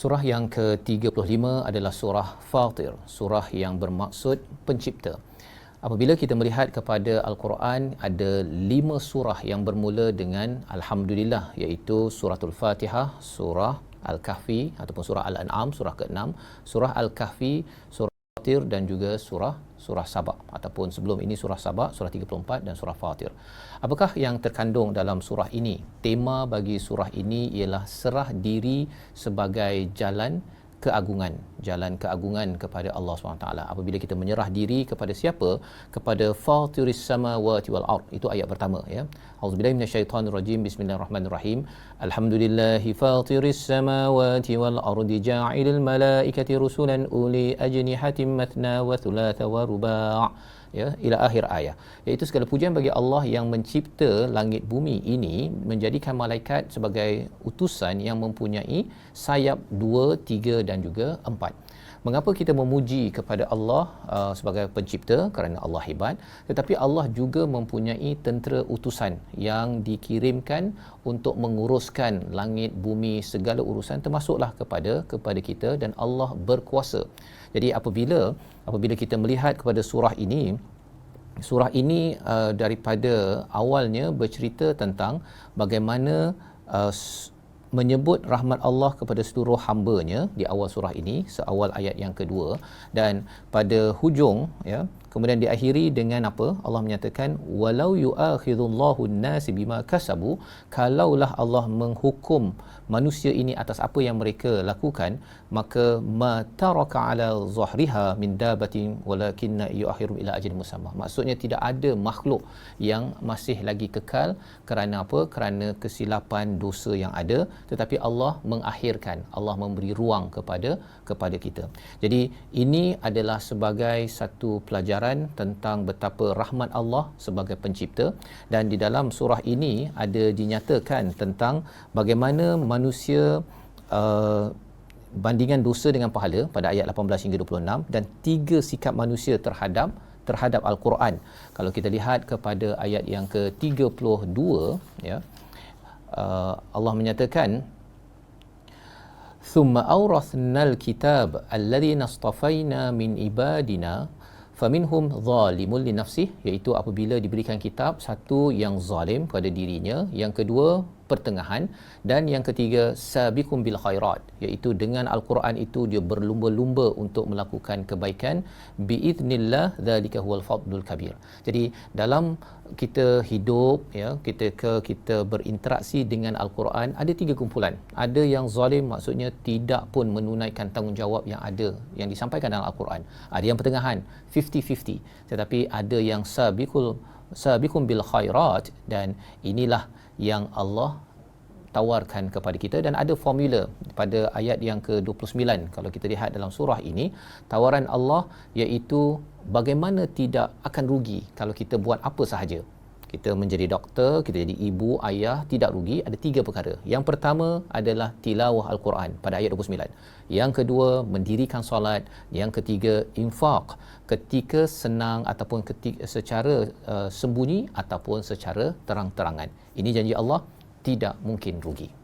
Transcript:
Surah yang ke-35 adalah surah Fatir, surah yang bermaksud pencipta. Apabila kita melihat kepada Al-Quran ada lima surah yang bermula dengan Alhamdulillah iaitu suratul Fatihah, surah Al-Kahfi ataupun surah Al-An'am surah ke-6, surah Al-Kahfi, surah Fatir dan juga surah surah Sabah ataupun sebelum ini surah Sabah surah 34 dan surah Fatir. Apakah yang terkandung dalam surah ini? Tema bagi surah ini ialah serah diri sebagai jalan keagungan jalan keagungan kepada Allah SWT apabila kita menyerah diri kepada siapa? Kepada fatiris samawati wal ard. Itu ayat pertama ya. Auzubillahi minasyaitonirrajim bismillahirrahmanirrahim. Alhamdulillahi fatiris samawati wal ardi ja'ilil malaikati rusulan uli ajnihatin matna wa thulatha wa ruba' ya ila akhir ayat iaitu segala pujian bagi Allah yang mencipta langit bumi ini menjadikan malaikat sebagai utusan yang mempunyai sayap dua, tiga dan juga empat. Mengapa kita memuji kepada Allah uh, sebagai pencipta kerana Allah hebat tetapi Allah juga mempunyai tentera utusan yang dikirimkan untuk menguruskan langit bumi segala urusan termasuklah kepada kepada kita dan Allah berkuasa. Jadi apabila apabila kita melihat kepada surah ini surah ini uh, daripada awalnya bercerita tentang bagaimana uh, menyebut rahmat Allah kepada seluruh hamba-Nya di awal surah ini seawal ayat yang kedua. Dan pada hujung ya kemudian diakhiri dengan apa? Allah menyatakan walau yu'akhidullahu an-nasi bima kasabu kalaulah Allah menghukum manusia ini atas apa yang mereka lakukan maka ma taraka ala zahriha min dabatin walakinna yu'akhiru ila ajalin musamma. Maksudnya tidak ada makhluk yang masih lagi kekal kerana apa? Kerana kesilapan dosa yang ada tetapi Allah mengakhirkan. Allah memberi ruang kepada kepada kita. Jadi ini adalah sebagai satu pelajaran pelajaran tentang betapa rahmat Allah sebagai pencipta dan di dalam surah ini ada dinyatakan tentang bagaimana manusia uh, bandingan dosa dengan pahala pada ayat 18 hingga 26 dan tiga sikap manusia terhadap terhadap al-Quran. Kalau kita lihat kepada ayat yang ke-32 ya uh, Allah menyatakan ثم أورثنا الكتاب الذي نصطفينا من عبادنا faminhum zalimun li nafsih iaitu apabila diberikan kitab satu yang zalim pada dirinya yang kedua pertengahan dan yang ketiga sabiqum bil khairat iaitu dengan al-Quran itu dia berlumba-lumba untuk melakukan kebaikan biiznillah zalika huwal fadlul kabir. Jadi dalam kita hidup ya kita ke kita berinteraksi dengan al-Quran ada tiga kumpulan. Ada yang zalim maksudnya tidak pun menunaikan tanggungjawab yang ada yang disampaikan dalam al-Quran. Ada yang pertengahan 50-50 tetapi ada yang sabiqul sabiqum bil khairat dan inilah yang Allah tawarkan kepada kita. Dan ada formula pada ayat yang ke-29. Kalau kita lihat dalam surah ini tawaran Allah iaitu bagaimana tidak akan rugi kalau kita buat apa sahaja kita menjadi doktor, kita jadi ibu, ayah, tidak rugi, ada tiga perkara. Yang pertama adalah tilawah Al-Quran pada ayat 29. Yang kedua, mendirikan solat. Yang ketiga, infak ketika senang ataupun ketika secara uh, sembunyi ataupun secara terang-terangan. Ini janji Allah tidak mungkin rugi.